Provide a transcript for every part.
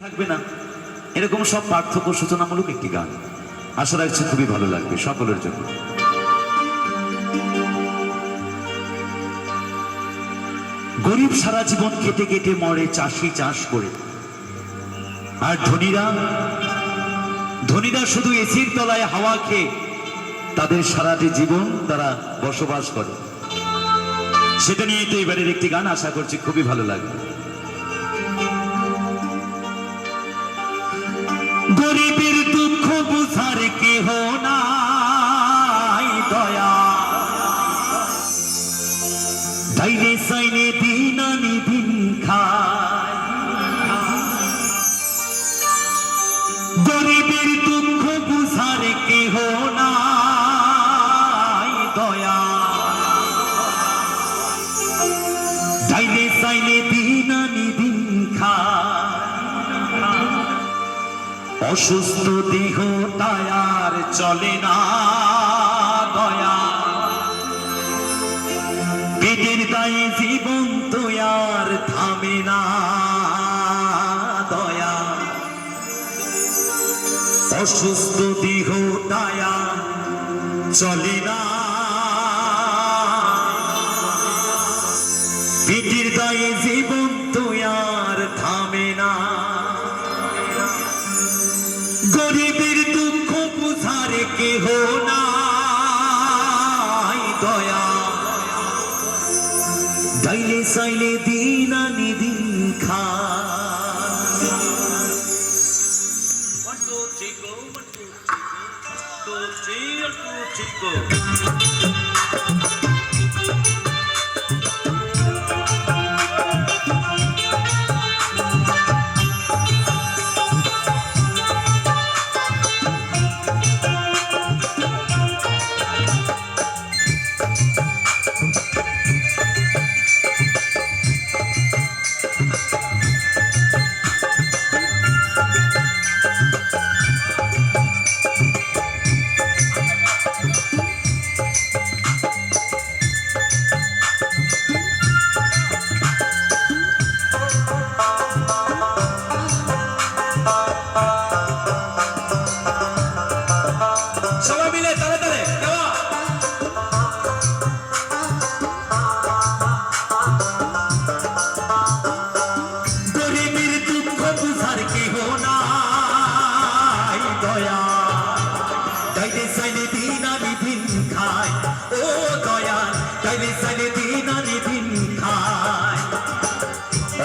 থাকবে না। এরকম সব পার্থক্য সূচনামূলক একটি গান। আশা রাখছি খুবই ভালো লাগবে সকলের জন্য। গরিব সারা জীবন খেটে কেটে মরে চাষি চাষ করে। আর ধনীরা? ধনীরা শুধু এসির তলায় হাওয়া খেয়ে তাদের সারাটি জীবন তারা বসবাস করে। সেটা নিয়ে তো এবারের একটি গান, আশা করছি খুবই ভালো লাগবে। কেহ নাই দয়া। ডাইনে সাইনে দিন আনি দিন খায়। গরিবের দুঃখ বুঝার কেহ নাই দয়া। দিন আনি দিন অসুস্থ দেহ তায়ার চলে না, দয়া। পেটের দায়ে জীবন তো আর থামে না, দয়া। অসুস্থ দেহ তায়া চলে না। পেটের দায়ে জীবন তো কেহ নাই দয়া ডাইলে সাইলে দিন আনি দিন খা One, two, three, go. One, two, three, go. One, two, three, go.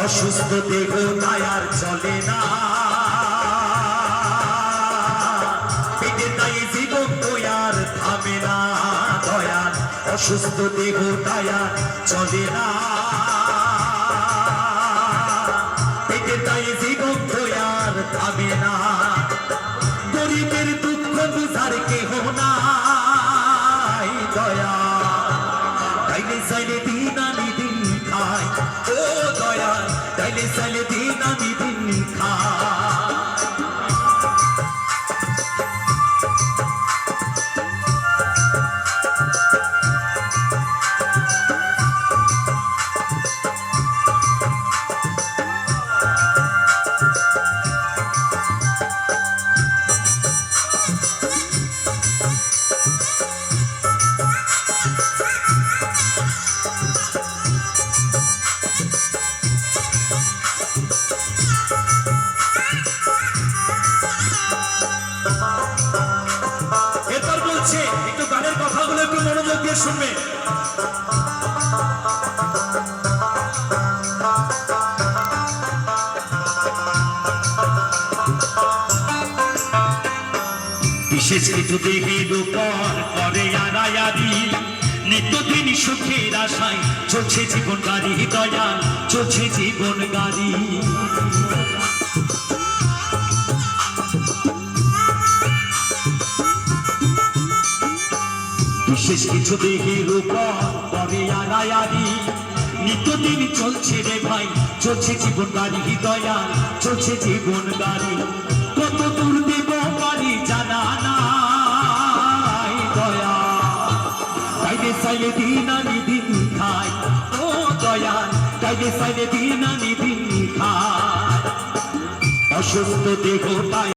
অসুস্থ দেহ দায়ার চলে না। অসুস্থ দেহ দায়ার চলে না। পেটে তাই জীবন দয়ার থামে না। গরিবের দুঃখ বুঝার কেহ নাই দয়া। তাইলে সাইলে দিন আনি দিন খায়। ও দয়া তাইলে সাইলে দিন আনি দিন খায়। দিয়ে শুনবে। বিশেষ কিছু দেহের উপর করে আড়ায়ারি নিত্যদিন সুখের আশায় চলছে জীবন গাড়ি, দয়াল চলছে জীবন গাড়ি। নিত্যদিন চলছে রে ভাই, চলছে জীবন গাড়ি দয়াল চলছে জীবন গাড়ি কত দূর দেব বাড়ি জানা দয়া। তাইলে সাইলে দিন আনি দিন খাই, ও দয়াল তাইলে সাইলে দিন আনি দিন খাই। অসুস্থ দেহটাই